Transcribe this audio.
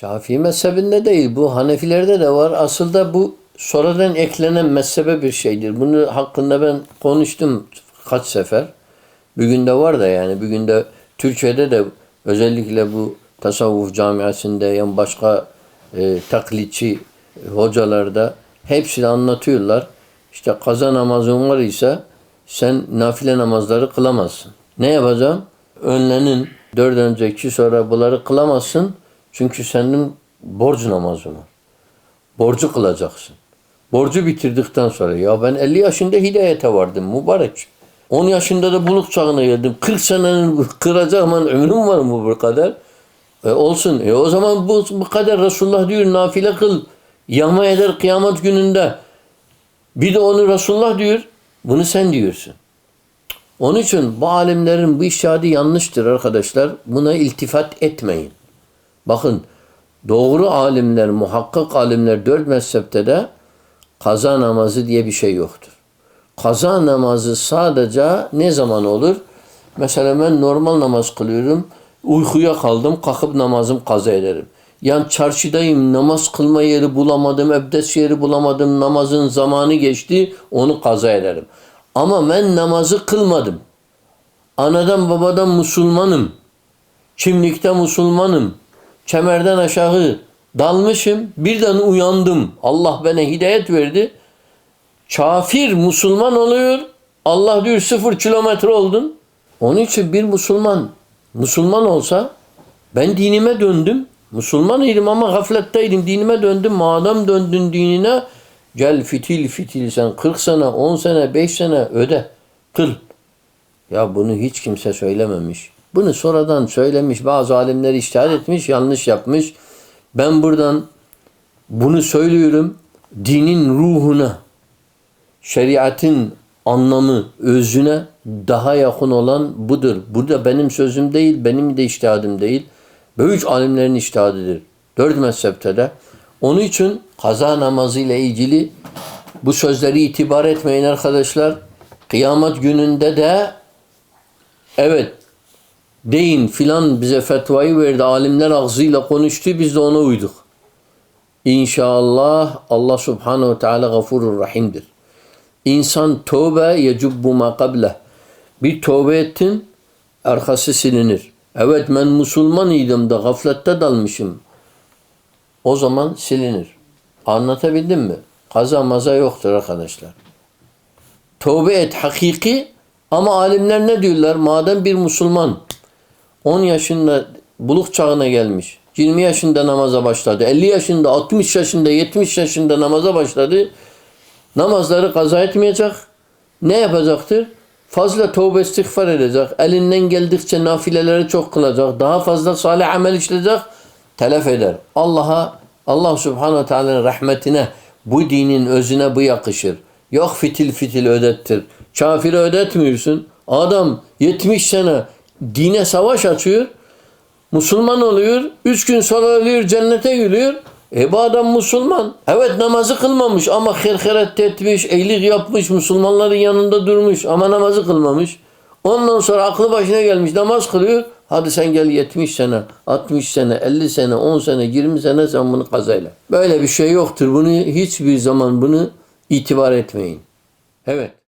Şafii mezhebinde değil. Bu Hanefilerde de var. Aslında bu sonradan eklenen mezhebe bir şeydir. Bunu hakkında ben konuştum kaç sefer. Bugün de var da yani. Bugün de Türkiye'de de özellikle bu tasavvuf camiasında yani başka e, taklitçi hocalarda hepsi de anlatıyorlar. İşte kaza namazın var ise sen nafile namazları kılamazsın. Ne yapacağım? Önlenin dört önce iki sonra bunları kılamazsın. Çünkü senin borç namazın var. Borcu kılacaksın. Borcu bitirdikten sonra ya ben 50 yaşında hidayete vardım mübarek. 10 yaşında da buluk çağına geldim. 40 senenin kıracağım an ömrüm var mı bu kadar? E olsun. E o zaman bu, bu kadar Resulullah diyor nafile kıl. Yağma eder kıyamet gününde. Bir de onu Resulullah diyor. Bunu sen diyorsun. Onun için bu alimlerin bu işadı yanlıştır arkadaşlar. Buna iltifat etmeyin. Bakın doğru alimler, muhakkak alimler dört mezhepte de kaza namazı diye bir şey yoktur. Kaza namazı sadece ne zaman olur? Mesela ben normal namaz kılıyorum. Uykuya kaldım. Kalkıp namazım kaza ederim. Yani çarşıdayım. Namaz kılma yeri bulamadım. Ebdes yeri bulamadım. Namazın zamanı geçti. Onu kaza ederim. Ama ben namazı kılmadım. Anadan babadan Müslümanım. Kimlikte Müslümanım. Kemerden aşağı dalmışım. Birden uyandım. Allah bana hidayet verdi. Kafir Müslüman oluyor. Allah diyor sıfır kilometre oldun. Onun için bir Müslüman Müslüman olsa ben dinime döndüm. Müslümanıydım ama gafletteydim. Dinime döndüm. Madem döndün dinine gel fitil fitil sen 40 sene, 10 sene, 5 sene öde. Kıl. Ya bunu hiç kimse söylememiş. Bunu sonradan söylemiş. Bazı alimler iştihad etmiş, yanlış yapmış. Ben buradan bunu söylüyorum. Dinin ruhuna, şeriatın anlamı, özüne daha yakın olan budur. Burada benim sözüm değil, benim de iştihadım değil. Büyük alimlerin iştihadıdır. Dört mezhepte de. Onun için kaza namazı ile ilgili bu sözleri itibar etmeyin arkadaşlar. Kıyamet gününde de evet deyin filan bize fetvayı verdi. Alimler ağzıyla konuştu. Biz de ona uyduk. İnşallah Allah subhanehu ve teala gafurur rahimdir. İnsan tövbe yecubbu ma kableh. Bir tövbe ettin, arkası silinir. Evet ben Müslüman idim da gaflette dalmışım. O zaman silinir. Anlatabildim mi? Kaza maza yoktur arkadaşlar. Tövbe et hakiki ama alimler ne diyorlar? Madem bir Müslüman 10 yaşında buluk çağına gelmiş. 20 yaşında namaza başladı. 50 yaşında, 60 yaşında, 70 yaşında namaza başladı. Namazları kaza etmeyecek. Ne yapacaktır? Fazla tövbe istiğfar edecek. Elinden geldikçe nafileleri çok kılacak. Daha fazla salih amel işleyecek. Telef eder. Allah'a, Allah subhanahu teala'nın rahmetine, bu dinin özüne bu yakışır. Yok fitil fitil ödettir. Kafiri ödetmiyorsun. Adam 70 sene dine savaş açıyor. Müslüman oluyor. Üç gün sonra ölüyor cennete giriyor. E bu adam Müslüman. Evet namazı kılmamış ama herheret etmiş, iyilik yapmış, Müslümanların yanında durmuş ama namazı kılmamış. Ondan sonra aklı başına gelmiş namaz kılıyor. Hadi sen gel 70 sene, 60 sene, 50 sene, 10 sene, 20 sene sen bunu kazayla. Böyle bir şey yoktur. Bunu hiçbir zaman bunu itibar etmeyin. Evet.